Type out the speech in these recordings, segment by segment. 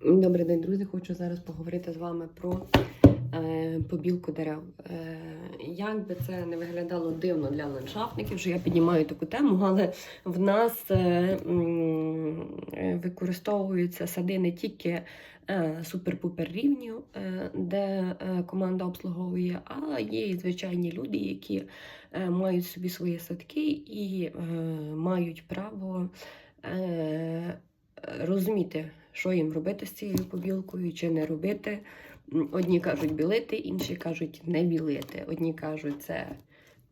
Добрий день, друзі. Хочу зараз поговорити з вами про е, побілку дерев. Е, як би це не виглядало дивно для ландшафтників, що я піднімаю таку тему, але в нас е, е, використовуються сади не тільки е, супер-пупер рівню, е, де е, команда обслуговує, а є і звичайні люди, які мають собі свої садки і мають право. Розуміти, що їм робити з цією побілкою чи не робити. Одні кажуть білити, інші кажуть не білити. Одні кажуть, це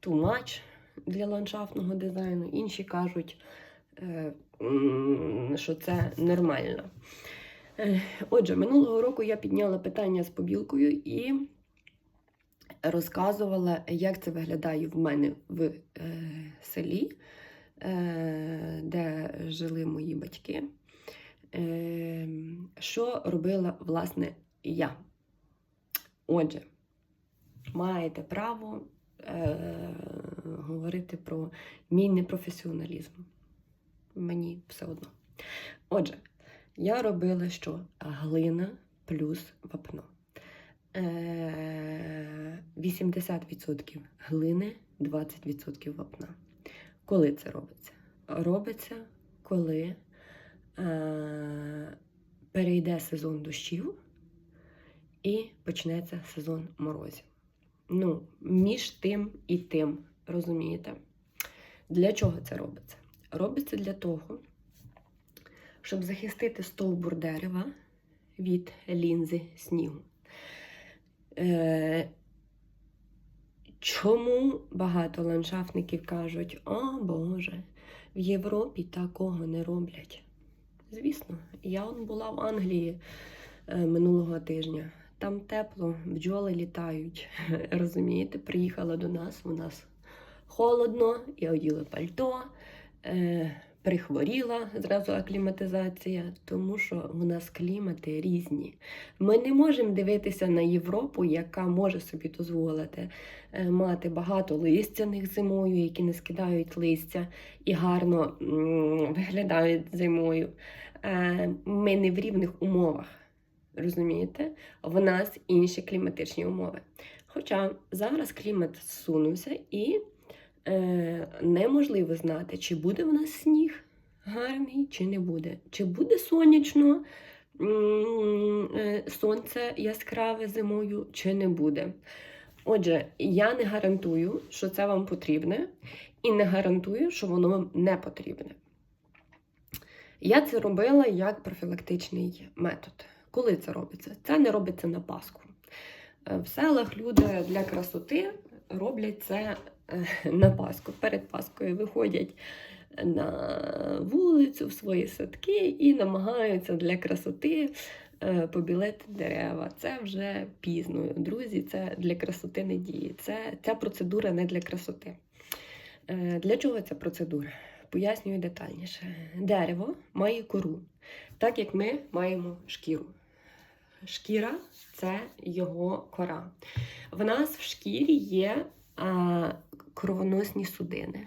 too much для ландшафтного дизайну, інші кажуть, е, що це нормально. Е, Отже, минулого року я підняла питання з побілкою і розказувала, як це виглядає в мене в е, селі, де жили мої батьки. Е, що робила власне я? Отже, маєте право е, говорити про мій непрофесіоналізм. Мені все одно. Отже, я робила що? Глина плюс вапно. Е, 80% глини, 20% вапна. Коли це робиться? Робиться, коли перейде сезон дощів і почнеться сезон морозів. Ну, між тим і тим, розумієте? Для чого це робиться? Робиться для того, щоб захистити стовбур дерева від лінзи снігу. Е, чому багато ландшафтників кажуть, о Боже, в Європі такого не роблять? Звісно, я он була в Англії е, минулого тижня. Там тепло, бджоли літають. Розумієте, приїхала до нас, у нас холодно, я оділа пальто, е, прихворіла зразу акліматизація, тому що у нас клімати різні. Ми не можемо дивитися на Європу, яка може собі дозволити е, мати багато листяних зимою, які не скидають листя і гарно виглядають зимою. Е, Ми не в рівних умовах. Розумієте? В нас інші кліматичні умови. Хоча зараз клімат зсунувся і е, неможливо знати, чи буде в нас сніг гарний, чи не буде. Чи буде сонячно е, сонце яскраве зимою, чи не буде. Отже, я не гарантую, що це вам потрібне, і не гарантую, що воно вам не потрібне. Я це робила як профілактичний метод. Коли це робиться? Це не робиться на Пасху. Е, В селах люди для красоти роблять це на Пасху. Перед Паскою виходять на вулицю в свої садки і намагаються для красоти е, побілити дерева. Це вже пізно, друзі. Це для красоти не діє. Це, ця процедура не для красоти. Е, Для чого ця процедура? Пояснюю детальніше. Дерево має кору, так як ми маємо шкіру. Шкіра це його кора. В нас в шкірі є кровоносні судини.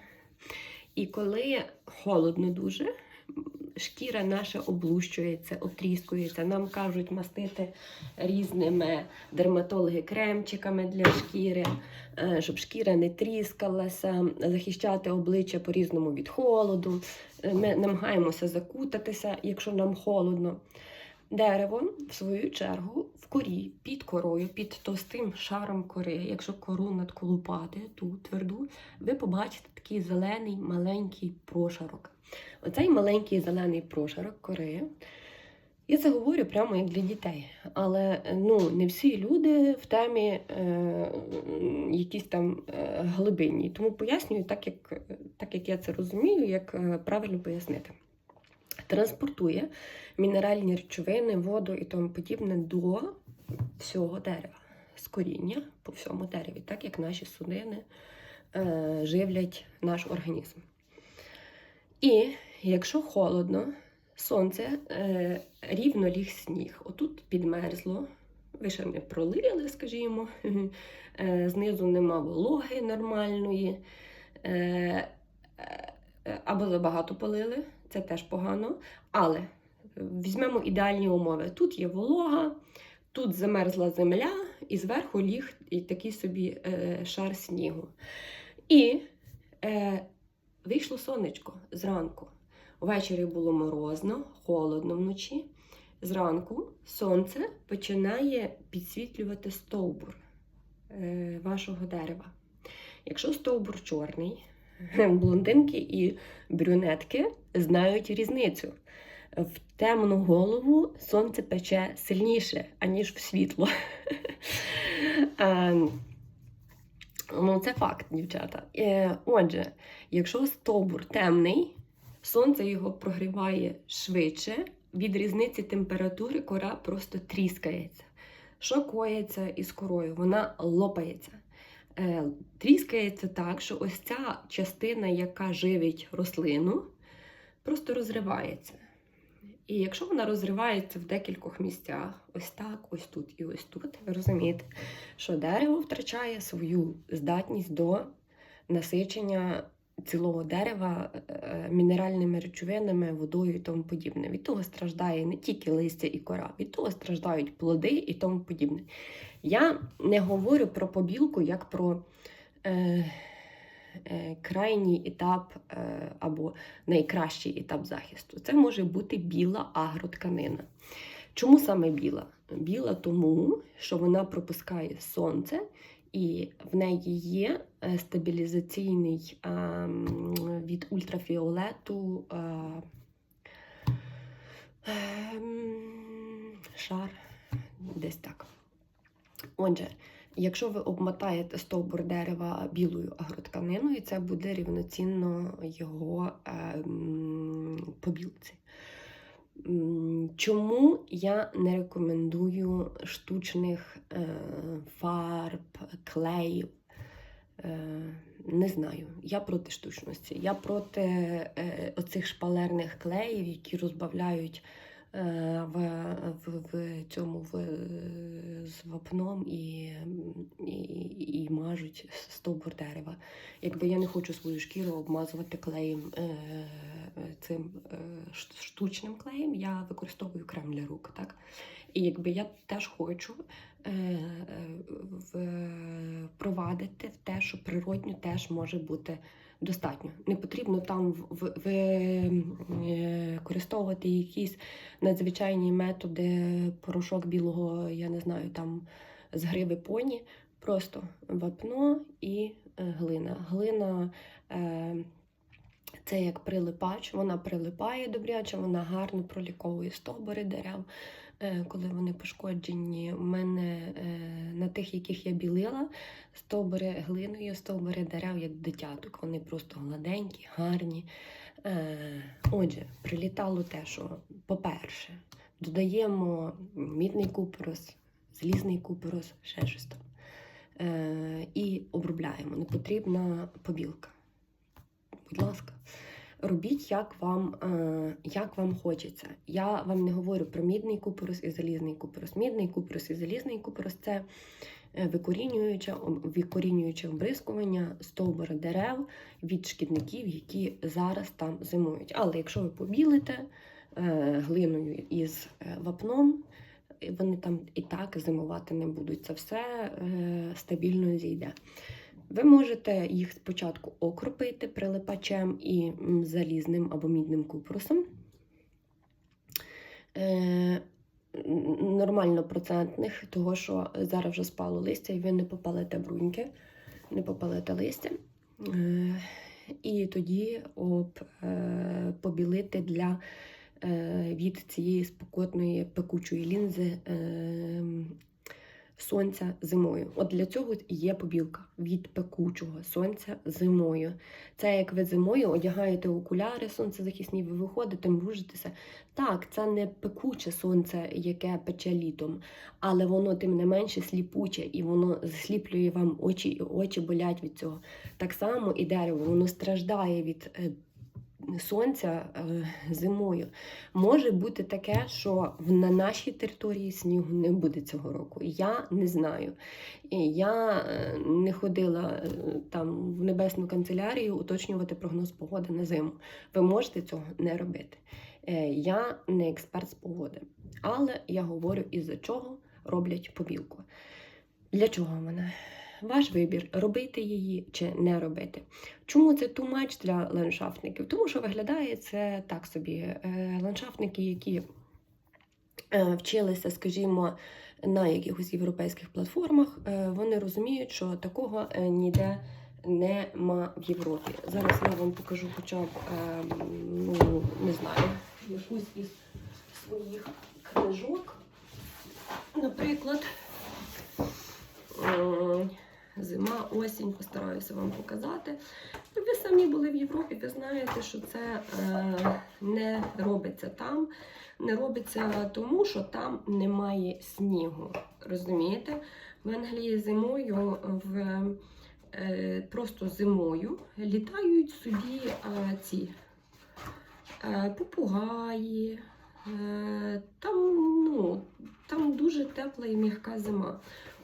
І коли холодно дуже, шкіра наша облущується, обтріскується. Нам кажуть мастити різними дерматологи кремчиками для шкіри, е, щоб шкіра не тріскалася, захищати обличчя по-різному від холоду. Е, Ми намагаємося закутатися, якщо нам холодно. Дерево, в свою чергу, в корі, під корою, під товстим шаром кори, якщо кору надколупати, ту тверду, ви побачите такий зелений маленький прошарок. Оцей маленький зелений прошарок кори. Я це говорю прямо як для дітей. Але ну, не всі люди в темі е, якісь там е, глибинні. Тому пояснюю так, як, так, як я це розумію, як е, правильно пояснити. Транспортує мінеральні речовини, воду і тому подібне до всього дерева, з коріння по всьому дереві, так як наші судини е, живлять наш організм. І якщо холодно, сонце е, рівно ліг сніг, отут підмерзло, ви ще не пролили, скажімо, е, знизу нема вологи нормальної. Е, е, або забагато полили, це теж погано. Але Візьмемо ідеальні умови. Тут є волога, тут замерзла земля, і зверху ліг і такий собі е, шар снігу. І е, вийшло сонечко зранку. Ввечері було морозно, холодно вночі. Зранку сонце починає підсвітлювати стовбур е, вашого дерева. Якщо стовбур чорний, блондинки і брюнетки знають різницю. В темну голову сонце пече сильніше, аніж в світло. Ну, це факт, дівчата. Е, Отже, якщо стовбур темний, сонце його прогріває швидше, від різниці температури кора просто тріскається. Що коїться із корою? Вона лопається. Е, Тріскається так, що ось ця частина, яка живить рослину, просто розривається. І якщо вона розривається в декількох місцях, ось так, ось тут і ось тут, ви розумієте, що дерево втрачає свою здатність до насичення цілого дерева е, мінеральними речовинами, водою і тому подібне. Від того страждає не тільки листя і кора, від того страждають плоди і тому подібне. Я не говорю про побілку як про е, е, крайній етап е, або найкращий етап захисту. Це може бути біла агротканина. Чому саме біла? Біла тому, що вона пропускає сонце, і в неї є е, стабілізаційний від ультрафіолету ем, шар, десь так. Отже, якщо ви обмотаєте стовбур дерева білою агротканиною, це буде рівноцінно його ем, побілці. Чому я не рекомендую штучних е, фарб, клеїв? Е, не знаю. Я проти штучності. Я проти е, оцих шпалерних клеїв, які розбавляють в, в, в цьому в, з вапном і, і, і мажуть стовбур дерева. Якби я не хочу свою шкіру обмазувати клеєм цим е, штучним клеєм, я використовую крем для рук. Так? І якби я теж хочу е, е, впровадити в те, що природньо теж може бути достатньо. Не потрібно там е, використовувати якісь надзвичайні методи, порошок білого, я не знаю, там з гриби поні. Просто вапно і е, глина. Глина е, це як прилипач, вона прилипає добряче, вона гарно проліковує стовбури дерев, е, коли вони пошкоджені. У мене е, на тих, яких я білила, стовбури глиною, стовбури дерев, як дитяток. Вони просто гладенькі, гарні. Е, Отже, прилітало те, що, по-перше, додаємо мідний купорос, залізний купорос, ще щось там. І обробляємо. Не потрібна побілка. Будь ласка, робіть, як вам, е, як вам хочеться. Я вам не говорю про мідний купорос і залізний купорос. Мідний купорос і залізний купорос це е, викорінююче, викорінююче обрискування стовбура дерев від шкідників, які зараз там зимують. Але якщо ви побілите е, глиною із вапном, вони там і так зимувати не будуть. Це все стабільно зійде. Ви можете їх спочатку окропити прилипачем і залізним або мідним купрусом. Е, нормально процентних, того що зараз вже спало листя, і ви не попалите бруньки, не попалите листя. Е, і тоді об, е, побілити для від цієї спекотної пекучої лінзи е, сонця зимою. От для цього є побілка від пекучого сонця зимою. Це як ви зимою одягаєте окуляри сонцезахисні, ви виходите, мружитеся. Так, це не пекуче сонце, яке пече літом, але воно тим не менше сліпуче, і воно засліплює вам очі, і очі болять від цього. Так само і дерево, воно страждає від е, сонця е, зимою. Може бути таке, що на нашій території снігу не буде цього року. Я не знаю. Я е, не ходила е, там в небесну канцелярію уточнювати прогноз погоди на зиму. Ви можете цього не робити. Я не експерт з погоди, але я говорю, із-за чого роблять побілку. Для чого вона? Ваш вибір робити її чи не робити. Чому це тумач для ландшафтників? Тому що виглядає це так собі. Е, Ландшафтники, які е, вчилися, скажімо, на якихось європейських платформах, е, вони розуміють, що такого ніде нема в Європі. Зараз я вам покажу хоча б, ну, не знаю, якусь із своїх книжок. Наприклад, зима, осінь, постараюся вам показати. Ну, Ви самі були в Європі, ви знаєте, що це е, не робиться там. Не робиться тому, що там немає снігу. Розумієте? В Англії зимою в е, просто зимою літають собі е, ці е, попугаї. Там, ну, там дуже тепла і м'яка зима.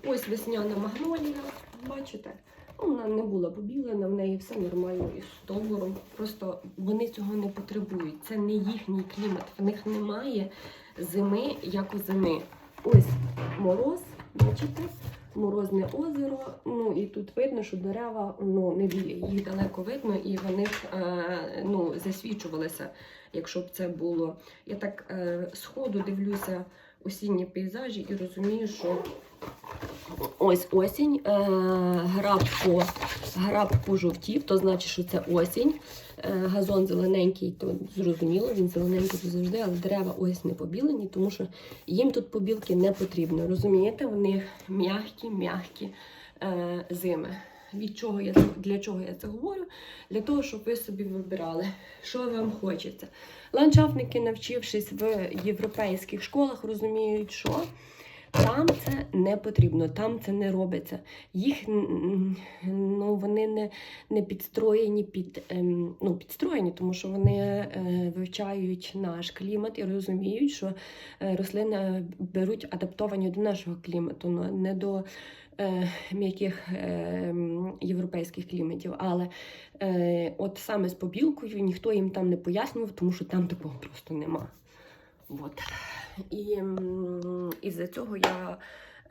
Ось весняна магнолія, бачите? Ну, Вона не була побілена, в неї все нормально із стовбуром. Просто вони цього не потребують. Це не їхній клімат. В них немає зими, як у зими. Ось мороз, бачите? Морозне озеро. Ну і тут видно, що дерева ну, не білі. Їх далеко видно, і вони е, ну, засвічувалися, якщо б це було. Я так е, сходу дивлюся осінні пейзажі і розумію, що ось осінь, е, граб, по, граб пожовтів, то значить, що це осінь. Е, газон зелененький, то зрозуміло, він зелененький тут завжди, але дерева ось не побілені, тому що їм тут побілки не потрібно. Розумієте, вони м'які, м'які е, зими. Від чого я для чого я це говорю? Для того, щоб ви собі вибирали, що вам хочеться. Ландшафтники, навчившись в європейських школах, розуміють, що там це не потрібно, там це не робиться. Їх ну, вони не, не підстроєні під ем, ну, підстроєні, тому що вони е, вивчають наш клімат і розуміють, що е, рослини беруть адаптовані до нашого клімату, не до е, м'яких е, європейських кліматів. Але е, от саме з побілкою ніхто їм там не пояснював, тому що там такого просто нема. От. І із-за цього я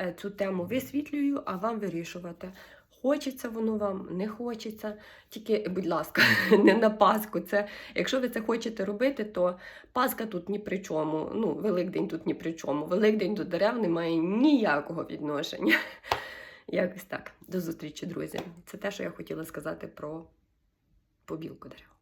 е, цю тему висвітлюю, а вам вирішувати. Хочеться воно вам, не хочеться. Тільки, будь ласка, не на Пасху. Це, якщо ви це хочете робити, то Пасха тут ні при чому. Ну, Великдень тут ні при чому. Великдень до дерев не має ніякого відношення. Якось так. До зустрічі, друзі. Це те, що я хотіла сказати про побілку дерев.